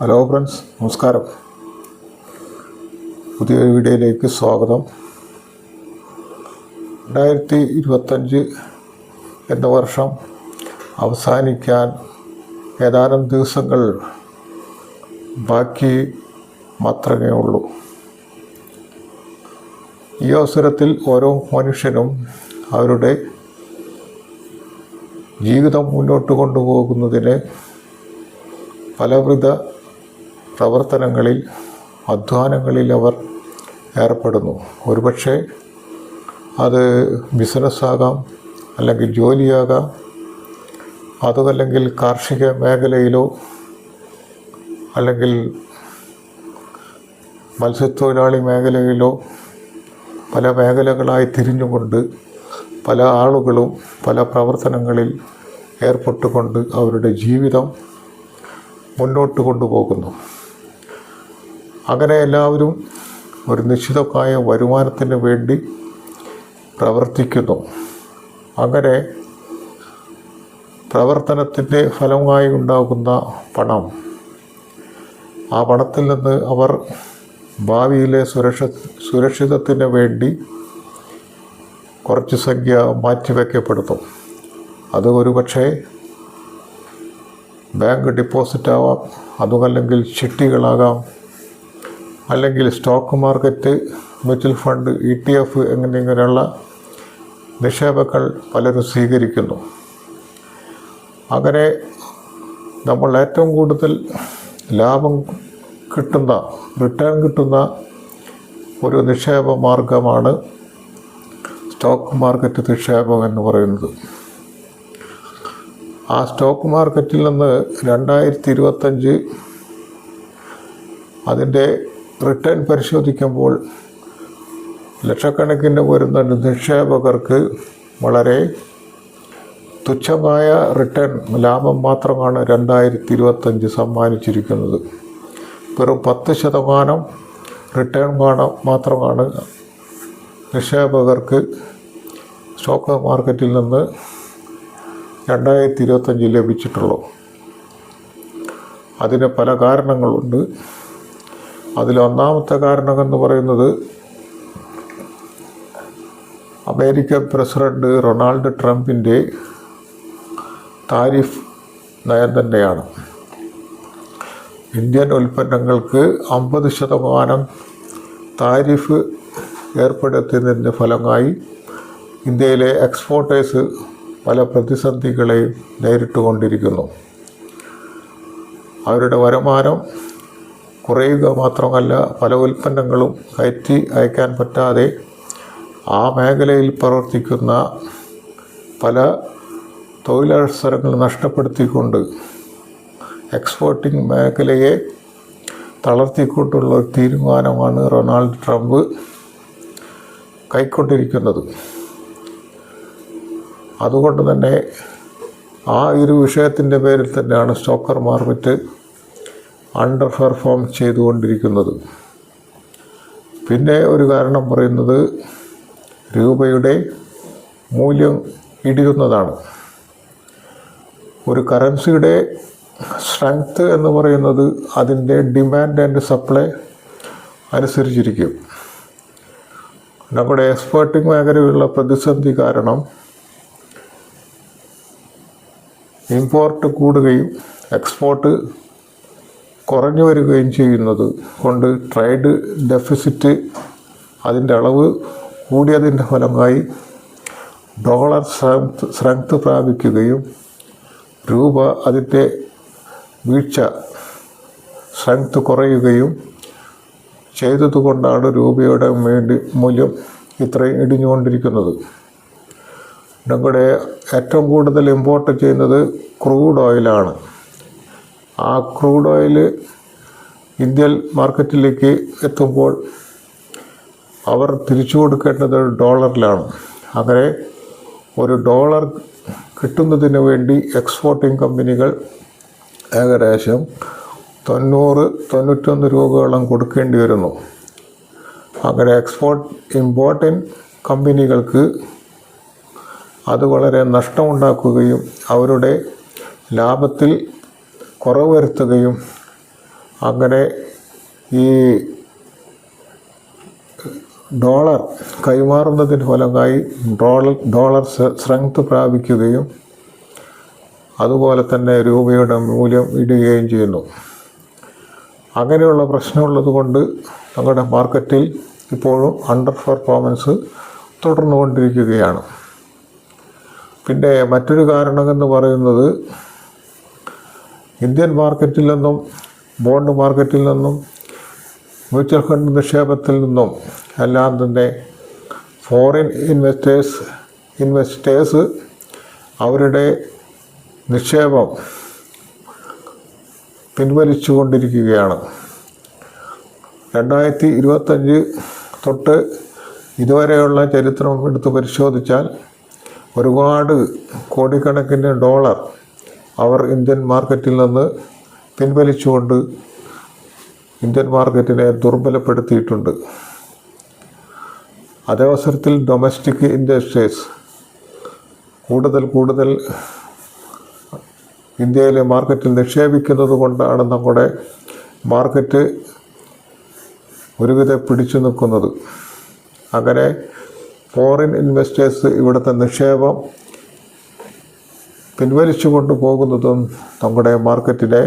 Hello friends നമസ്കാരം. പുതിയൊരു വീഡിയോയിലേക്ക് സ്വാഗതം. രണ്ടായിരത്തി ഇരുപത്തഞ്ച് എന്ന വർഷം അവസാനിക്കാൻ ഏതാനും ദിവസങ്ങൾ ബാക്കി മാത്രമേ ഉള്ളൂ. ഈ അവസരത്തിൽ ഓരോ മനുഷ്യനും അവരുടെ ജീവിതം മുന്നോട്ട് കൊണ്ടുപോകുന്നതിന് പലവിധ പ്രവർത്തനങ്ങളിൽ അധ്വാനങ്ങളിൽ അവർ ഏർപ്പെടുന്നു. ഒരുപക്ഷെ അത് ബിസിനസ്സാകാം അല്ലെങ്കിൽ ജോലിയാകാം. അതുമല്ലെങ്കിൽ കാർഷിക മേഖലയിലോ അല്ലെങ്കിൽ മത്സ്യത്തൊഴിലാളി മേഖലയിലോ പല മേഖലകളായി തിരിഞ്ഞുകൊണ്ട് പല ആളുകളും പല പ്രവർത്തനങ്ങളിൽ ഏർപ്പെട്ടുകൊണ്ട് അവരുടെ ജീവിതം മുന്നോട്ട് കൊണ്ടുപോകുന്നു. അങ്ങനെ എല്ലാവരും ഒരു നിശ്ചിതമായ വരുമാനത്തിന് വേണ്ടി പ്രവർത്തിക്കുന്നു. അങ്ങനെ പ്രവർത്തനത്തിന്റെ ഫലമായി ഉണ്ടാകുന്ന പണം ആ പണത്തിൽ നിന്ന് അവർ ഭാവിയിലെ സുരക്ഷ സുരക്ഷിതത്തിന് വേണ്ടി കുറച്ച് സംഖ്യ മാറ്റിവെക്കപ്പെടുത്തും അത് ഒരു പക്ഷേ ബാങ്ക് ഡിപ്പോസിറ്റ് ആവാം അതുമല്ലെങ്കിൽ ചിട്ടികളാകാം അല്ലെങ്കിൽ stock market mutual fund E T F എന്നിങ്ങനെയുള്ള നിക്ഷേപങ്ങൾ പലരും സ്വീകരിക്കുന്നു. അങ്ങനെ നമ്മൾ ഏറ്റവും കൂടുതൽ ലാഭം കിട്ടുന്ന റിട്ടേൺ കിട്ടുന്ന ഒരു നിക്ഷേപ മാർഗമാണ് സ്റ്റോക്ക് മാർക്കറ്റ് നിക്ഷേപം എന്ന് പറയുന്നത്. ആ സ്റ്റോക്ക് മാർക്കറ്റിൽ നിന്ന് രണ്ടായിരത്തി ഇരുപത്തഞ്ച് അതിന്റെ റിട്ടേൺ പരിശോധിക്കുമ്പോൾ ലക്ഷക്കണക്കിന് വരുന്ന നിക്ഷേപകർക്ക് വളരെ തുച്ഛമായ റിട്ടേൺ ലാഭം മാത്രമാണ് രണ്ടായിരത്തി ഇരുപത്തഞ്ച് സമ്മാനിച്ചിരിക്കുന്നത്. വെറും പത്ത് ശതമാനം റിട്ടേൺ കാണാൻ മാത്രമാണ് നിക്ഷേപകർക്ക് സ്റ്റോക്ക് മാർക്കറ്റിൽ നിന്ന് രണ്ടായിരത്തി ഇരുപത്തഞ്ച് ലഭിച്ചിട്ടുള്ളൂ അതിന് പല കാരണങ്ങളുണ്ട്. അതിൽ കാരണമെന്ന് പറയുന്നത് അമേരിക്കൻ പ്രസിഡന്റ് റൊണാൾഡ് ട്രംപിന്റെ താരിഫ് നയം തന്നെയാണ്. ഇന്ത്യൻ ഉൽപ്പന്നങ്ങൾക്ക് അമ്പത് ശതമാനം താരിഫ് ഏർപ്പെടുത്തിയതിന്റെ ഫലമായി ഇന്ത്യയിലെ എക്സ്പോർട്ടേഴ്സ് പല പ്രതിസന്ധികളെയും നേരിട്ടുകൊണ്ടിരിക്കുന്നു. അവരുടെ വരുമാനം കുറയുക മാത്രമല്ല പല ഉൽപ്പന്നങ്ങളും കയറ്റി അയക്കാൻ പറ്റാതെ ആ മേഖലയിൽ പ്രവർത്തിക്കുന്ന പല തൊഴിലവസരങ്ങൾ നഷ്ടപ്പെടുത്തിക്കൊണ്ട് എക്സ്പോർട്ടിംഗ് മേഖലയെ തളർത്തിക്കൊണ്ടുള്ള തീരുമാനമാണ് റൊണാൾഡ് ട്രംപ് കൈക്കൊണ്ടിരിക്കുന്നത്. അതുകൊണ്ട് തന്നെ ആ ഒരു വിഷയത്തിന്റെ പേരിൽ തന്നെയാണ് സ്റ്റോക്കർ മാർക്കറ്റ് അണ്ടർ പെർഫോം ചെയ്തുകൊണ്ടിരിക്കുന്നത്. പിന്നെ ഒരു കാരണം പറയുന്നത് രൂപയുടെ മൂല്യം ഇടിയുന്നതാണ്. ഒരു കറൻസിയുടെ സ്ട്രെങ്ത് എന്ന് പറയുന്നത് അതിന്റെ ഡിമാൻഡ് ആൻഡ് സപ്ലൈ അനുസരിച്ചിരിക്കും. നമ്മുടെ എക്സ്പോർട്ടിംഗ് മേഖലയിലുള്ള പ്രതിസന്ധി കാരണം ഇമ്പോർട്ട് കൂടുകയും എക്സ്പോർട്ട് കുറഞ്ഞു വരികയും ചെയ്യുന്നത് കൊണ്ട് ട്രേഡ് ഡെഫിസിറ്റ് അതിന്റെ അളവ് കൂടിയതിന്റെ ഫലമായി ഡോളർ സ്ട്രെങ്ത് സ്ട്രെങ്ത് പ്രാപിക്കുകയും രൂപ അതിന്റെ വീഴ്ച സ്ട്രെങ്ത് കുറയുകയും ചെയ്തതുകൊണ്ടാണ് രൂപയുടെ വേണ്ടി മൂല്യം ഇത്രയും ഇടിഞ്ഞുകൊണ്ടിരിക്കുന്നത്. നമ്മുടെ ഏറ്റവും കൂടുതൽ ഇമ്പോർട്ട് ചെയ്യുന്നത് ക്രൂഡ് ഓയിലാണ് ആ ക്രൂഡ് ഓയിൽ ഇന്ത്യൻ മാർക്കറ്റിലേക്ക് എത്തുമ്പോൾ അവർ തിരിച്ചു കൊടുക്കേണ്ടത് ഡോളറിലാണ്. അങ്ങനെ ഒരു ഡോളർ കിട്ടുന്നതിന് വേണ്ടി എക്സ്പോർട്ടിംഗ് കമ്പനികൾ ഏകദേശം തൊണ്ണൂറ് തൊണ്ണൂറ്റൊന്ന് രൂപയോളം കൊടുക്കേണ്ടി വരുന്നു. അങ്ങനെ എക്സ്പോർട്ട് ഇമ്പോർട്ടിംഗ് കമ്പനികൾക്ക് അത് വളരെ നഷ്ടമുണ്ടാക്കുകയും അവരുടെ ലാഭത്തിൽ കുറവ് വരുത്തുകയും അങ്ങനെ ഈ ഡോളർ കൈമാറുന്നതിന് ഫലമായി ഡോളർ ഡോളർ സ്ട്രെങ്ത് പ്രാപിക്കുകയും അതുപോലെ തന്നെ രൂപയുടെ മൂല്യം ഇടുകയും ചെയ്യുന്നു. അങ്ങനെയുള്ള പ്രശ്നമുള്ളത് കൊണ്ട് നമ്മുടെ മാർക്കറ്റിൽ ഇപ്പോഴും അണ്ടർ പെർഫോമൻസ് തുടർന്നുകൊണ്ടിരിക്കുകയാണ്. പിന്നെ മറ്റൊരു കാരണമെന്ന് പറയുന്നത് ഇന്ത്യൻ മാർക്കറ്റിൽ നിന്നും ബോണ്ട് മാർക്കറ്റിൽ നിന്നും മ്യൂച്വൽ ഫണ്ട് നിക്ഷേപത്തിൽ നിന്നും എല്ലാം തന്നെ ഫോറിൻ ഇൻവെസ്റ്റേഴ്സ് ഇൻവെസ്റ്റേഴ്സ് അവരുടെ നിക്ഷേപം പിൻവലിച്ചു കൊണ്ടിരിക്കുകയാണ് രണ്ടായിരത്തി ഇരുപത്തഞ്ച് തൊട്ട് ഇതുവരെയുള്ള ചരിത്രം എടുത്ത് പരിശോധിച്ചാൽ ഒരുപാട് കോടിക്കണക്കിന് ഡോളർ അവർ ഇന്ത്യൻ മാർക്കറ്റിൽ നിന്ന് പിൻവലിച്ചുകൊണ്ട് ഇന്ത്യൻ മാർക്കറ്റിനെ ദുർബലപ്പെടുത്തിയിട്ടുണ്ട്. അതവസരത്തിൽ ഡൊമസ്റ്റിക് ഇൻഡസ്ട്രീസ് കൂടുതൽ കൂടുതൽ ഇന്ത്യയിലെ മാർക്കറ്റിൽ നിക്ഷേപിക്കുന്നത് കൊണ്ടാണ് നമ്മുടെ മാർക്കറ്റ് ഒരുവിധം പിടിച്ചു നിൽക്കുന്നത്. അങ്ങനെ ഫോറിൻ ഇൻവെസ്റ്റേഴ്സ് ഇവിടുത്തെ നിക്ഷേപം പിൻവലിച്ചു കൊണ്ട് പോകുന്നതും നമ്മുടെ മാർക്കറ്റിലെ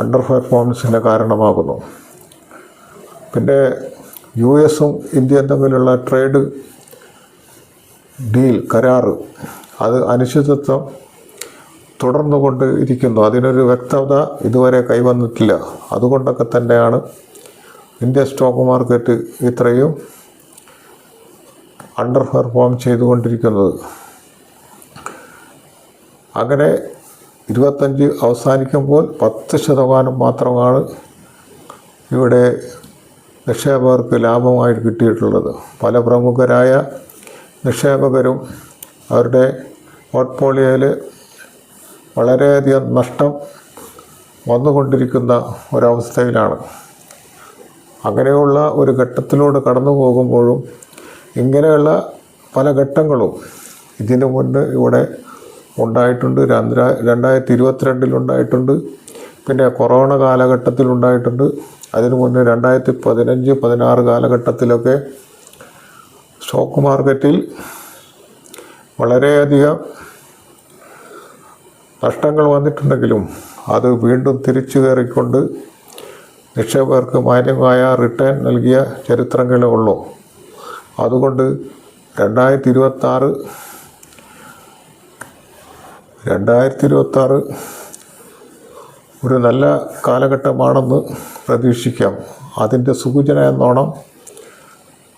അണ്ടർ പെർഫോമൻസിന് കാരണമാകുന്നു. പിന്നെ യു എസും ഇന്ത്യയും തമ്മിലുള്ള ട്രേഡ് ഡീൽ കരാറ് അത് അനിശ്ചിതത്വം തുടർന്നുകൊണ്ട് ഇരിക്കുന്നു. അതിനൊരു വ്യക്തത ഇതുവരെ കൈവന്നിട്ടില്ല. അതുകൊണ്ടൊക്കെ തന്നെയാണ് ഇന്ത്യ സ്റ്റോക്ക് മാർക്കറ്റ് ഇത്രയും അണ്ടർ പെർഫോം ചെയ്തുകൊണ്ടിരിക്കുന്നത്. അങ്ങനെ ഇരുപത്തഞ്ച് അവസാനിക്കുമ്പോൾ പത്ത് ശതമാനം മാത്രമാണ് ഇവിടെ നിക്ഷേപകർക്ക് ലാഭമായിട്ട് കിട്ടിയിട്ടുള്ളത്. പല പ്രമുഖരായ നിക്ഷേപകരും അവരുടെ പോർട്ട്ഫോളിയോയിൽ വളരെയധികം നഷ്ടം വന്നുകൊണ്ടിരിക്കുന്ന ഒരവസ്ഥയിലാണ്. അങ്ങനെയുള്ള ഒരു ഘട്ടത്തിലൂടെ കടന്നു പോകുമ്പോഴും ഇങ്ങനെയുള്ള പല ഘട്ടങ്ങളും ഇതിനു മുൻപ് ഇവിടെ ഉണ്ടായിട്ടുണ്ട്. രണ്ട രണ്ടായിരത്തി ഇരുപത്തിരണ്ടിലുണ്ടായിട്ടുണ്ട് പിന്നെ കൊറോണ കാലഘട്ടത്തിലുണ്ടായിട്ടുണ്ട് അതിനു മുന്നേ രണ്ടായിരത്തി പതിനഞ്ച് പതിനാറ് കാലഘട്ടത്തിലൊക്കെ സ്റ്റോക്ക് മാർക്കറ്റിൽ വളരെയധികം നഷ്ടങ്ങൾ വന്നിട്ടുണ്ടെങ്കിലും അത് വീണ്ടും തിരിച്ചു കയറിക്കൊണ്ട് നിക്ഷേപകർക്ക് മാന്യമായ റിട്ടേൺ നൽകിയ ചരിത്രങ്ങളേ ഉള്ളൂ. അതുകൊണ്ട് രണ്ടായിരത്തി ഇരുപത്താറ് രണ്ടായിരത്തി ഇരുപത്താറ് ഒരു നല്ല കാലഘട്ടമാണെന്ന് പ്രതീക്ഷിക്കാം. അതിന്റെ സൂചന എന്നോണം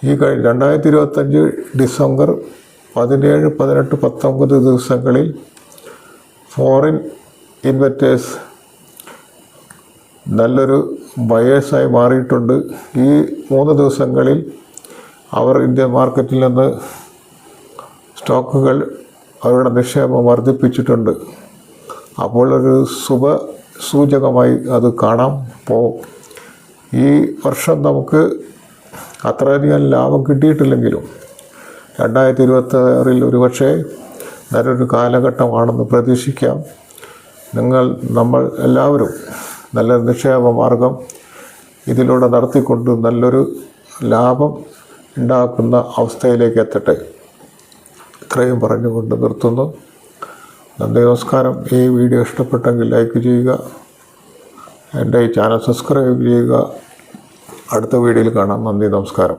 ഈ കഴി രണ്ടായിരത്തി ഇരുപത്തഞ്ച് ഡിസംബർ പതിനേഴ് പതിനെട്ട് പത്തൊമ്പത് ദിവസങ്ങളിൽ ഫോറിൻ ഇൻവെസ്റ്റേഴ്സ് നല്ലൊരു ബയേഴ്സായി മാറിയിട്ടുണ്ട്. ഈ മൂന്ന് ദിവസങ്ങളിൽ അവർ ഇന്ത്യൻ മാർക്കറ്റിൽ നിന്ന് സ്റ്റോക്കുകൾ അവരുടെ നിക്ഷേപം വർദ്ധിപ്പിച്ചിട്ടുണ്ട്. അപ്പോൾ ഒരു ശുഭ സൂചകമായി അത് കാണാം. പോകും ഈ വർഷം നമുക്ക് അത്രയധികം ലാഭം കിട്ടിയിട്ടില്ലെങ്കിലും രണ്ടായിരത്തി ഇരുപത്താറിൽ ഒരു പക്ഷേ നല്ലൊരു കാലഘട്ടമാണെന്ന് പ്രതീക്ഷിക്കാം. നിങ്ങൾ നമ്മൾ എല്ലാവരും നല്ല നിക്ഷേപ മാർഗം ഇതിലൂടെ നടത്തിക്കൊണ്ട് നല്ലൊരു ലാഭം ഉണ്ടാക്കുന്ന അവസ്ഥയിലേക്ക് എത്തട്ടെ. ഇത്രയും പറഞ്ഞുകൊണ്ട് നിർത്തുന്നു. നന്ദി നമസ്കാരം. ഈ വീഡിയോ ഇഷ്ടപ്പെട്ടെങ്കിൽ ലൈക്ക് ചെയ്യുക. എന്റെ ഈ ചാനൽ സബ്സ്ക്രൈബ് ചെയ്യുക. അടുത്ത വീഡിയോയിൽ കാണാം. നന്ദി നമസ്കാരം.